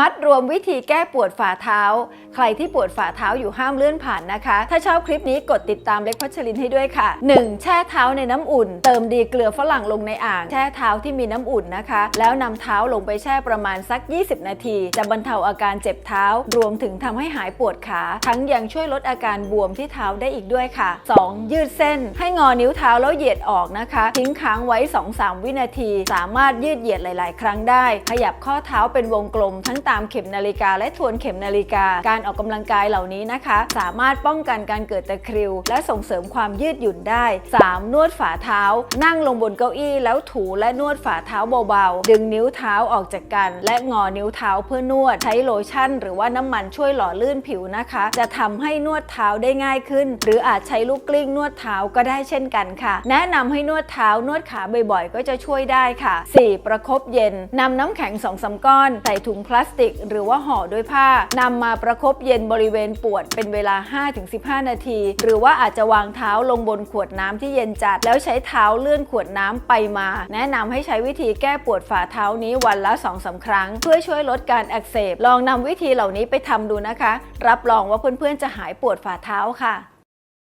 มัดรวมวิธีแก้ปวดฝ่าเท้า ใครที่ปวดฝ่าเท้าอยู่ห้ามเลื่อนผ่านนะคะ ถ้าชอบคลิปนี้กดติดตามเล็กพัชรินให้ด้วยค่ะ 1. แช่เท้าในน้ำอุ่น เติมดีเกลือฝรั่งลงในอ่าง แช่เท้าที่มีน้ำอุ่นนะคะ แล้วนำเท้าลงไปแช่ประมาณสัก 20 นาที จะบรรเทาอาการเจ็บเท้า รวมถึงทำให้หายปวดขา ทั้งยังช่วยลดอาการบวมที่เท้าได้อีกด้วยค่ะ 2. ยืดเส้น ให้งอนิ้วเท้าแล้วเหยียดออกนะคะ ทิ้งค้างไว้ 2-3 วินาที สามารถยืดเหยียดหลาย ๆ ครั้งได้ ขยับข้อเท้าเป็นวงกลมทั้งตามเข็มนาฬิกา และทวนเข็มนาฬิกา การออกกำลังกายเหล่านี้นะคะ สามารถป้องกันการเกิดตะคริว และส่งเสริมความยืดหยุ่นได้ 3. นวดฝ่าเท้า นั่งลงบนเก้าอี้ แล้วถูและนวดฝ่าเท้าเบาๆ ดึงนิ้วเท้าออกจากกัน และงอนิ้วเท้าเพื่อนวด ใช้โลชั่น หรือว่าน้ำมันช่วยหล่อลื่นผิวนะคะ จะทำให้นวดเท้าได้ง่ายขึ้น หรืออาจใช้ลูกกลิ้งนวดเท้าก็ได้เช่นกันค่ะ แนะนำให้นวดเท้านวดขาบ่อยๆ ก็จะช่วยได้ค่ะ 4. ประคบเย็นนำน้ำแข็ง2องสาก้อนใส่ถุงพลาสติก หรือว่าห่อด้วยผ้านำมาประคบเย็นบริเวณปวดเป็นเวลา 5-15 นาที หรือว่าอาจจะวางเท้าลงบนขวดน้ำที่เย็นจัด แล้วใช้เท้าเลื่อนขวดน้ำไปมา แนะนำให้ใช้วิธีแก้ปวดฝ่าเท้านี้วันละ2อสาครั้ง เพื่อช่วยลดการอักเสบ ลองนำวิธีเหล่านี้ไปทำดูนะคะ รับรองว่าเพื่อนๆจะหายปวดฝ่าเท้าค่ะ